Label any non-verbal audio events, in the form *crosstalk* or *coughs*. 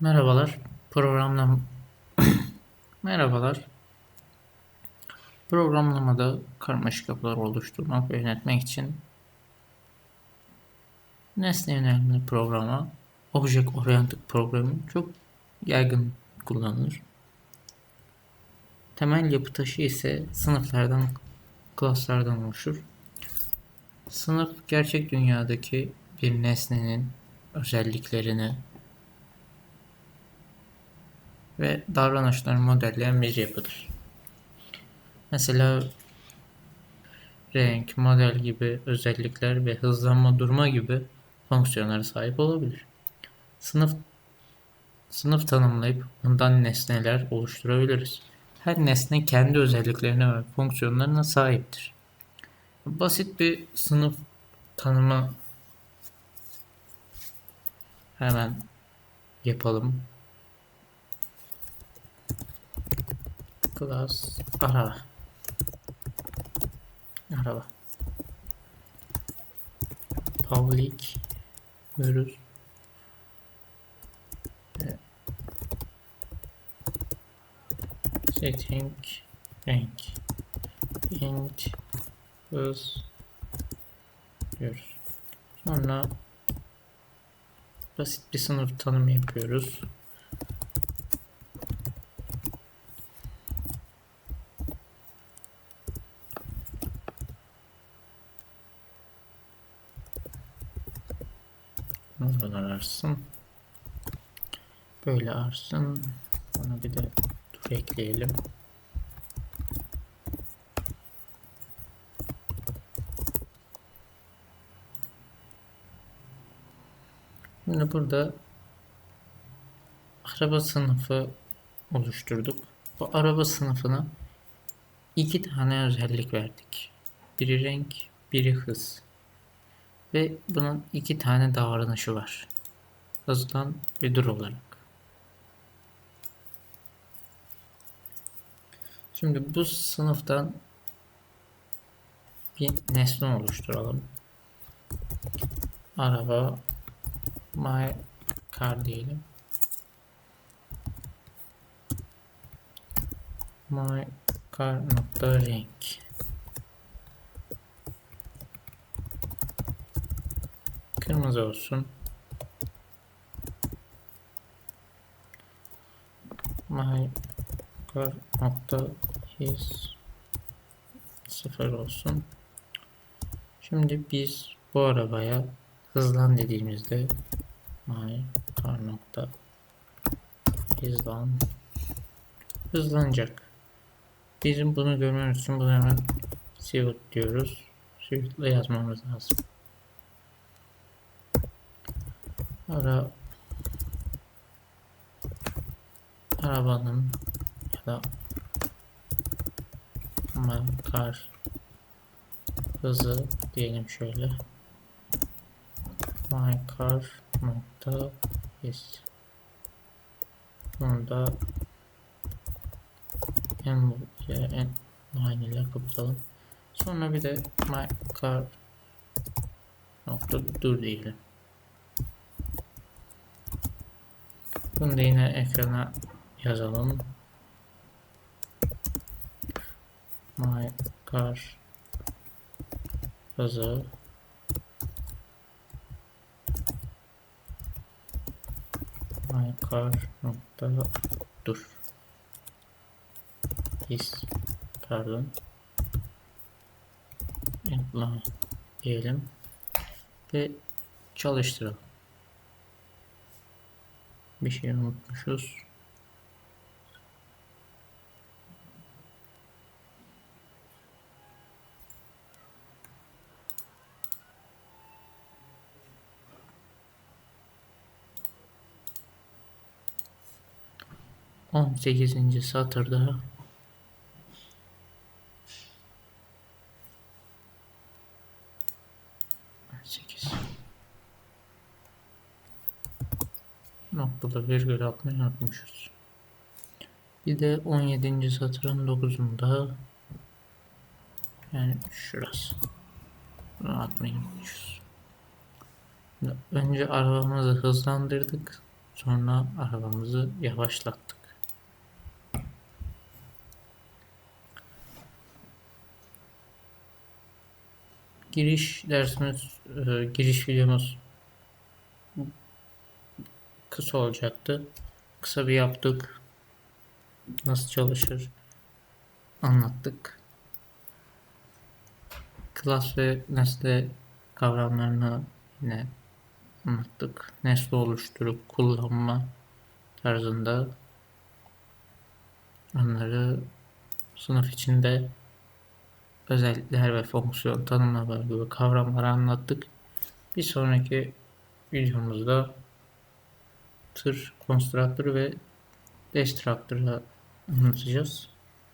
Merhabalar. Programlam *coughs* Merhabalar. Programlamada karmaşık yapılar oluşturmak ve yönetmek için nesne yönelimli programa Object Oriented programı çok yaygın kullanılır. Temel yapı taşı ise sınıflardan, klaslardan oluşur. Sınıf gerçek dünyadaki bir nesnenin özelliklerini ve davranışlarını modelleyen bir yapıdır. Mesela renk, model gibi özellikler ve hızlanma durma gibi fonksiyonlara sahip olabilir. Sınıf sınıf tanımlayıp bundan nesneler oluşturabiliriz. Her nesne kendi özelliklerine ve fonksiyonlarına sahiptir. Basit bir sınıf tanımı hemen yapalım. Class araba. Araba. Public görürüz. Setting renk int hız diyoruz. Sonra basit bir sınıf tanımı yapıyoruz. Buradan arsın. Böyle arsın. Sonra bir de dur ekleyelim. Şimdi burada araba sınıfı oluşturduk. Bu araba sınıfına iki tane özellik verdik. Biri renk, biri hız. Ve bunun iki tane davranışı var. Hızdan ve dur olarak. Şimdi bu sınıftan bir nesne oluşturalım. Araba my car diyelim. My car nokta renk. Kırmızı olsun. My car nokta his sıfır olsun. Şimdi biz bu arabaya hızlan dediğimizde my car nokta hızlan hızlanacak. Bizim bunu görmemiz için bunu hemen Swift diyoruz. Swift'le yazmamız lazım. Ara arabanın ya da kar hızı diyelim şöyle. My car nokta is bunu da en en line ile kapatalım. Sonra bir de my car nokta dur diyelim Bunu da yine ekrana yazalım. My car hızı my car nokta dur. İs pardon. İmplement diyelim. Ve çalıştıralım bir şey unutmuşuz. On sekizinci satırda noktada virgül atmayı unutmuşuz. Bir de 17. satırın 9'unda yani şurası. Bunu atmayı. Önce arabamızı hızlandırdık. Sonra arabamızı yavaşlattık. Giriş dersimiz, e, giriş videomuz kısa olacaktı. Kısa bir yaptık. Nasıl çalışır anlattık. Klas ve nesne kavramlarını yine anlattık. Nesne oluşturup kullanma tarzında onları sınıf içinde özellikler ve fonksiyon tanımlamaları gibi kavramları anlattık. Bir sonraki videomuzda tır konstruktörü ve destruktörü anlatacağız.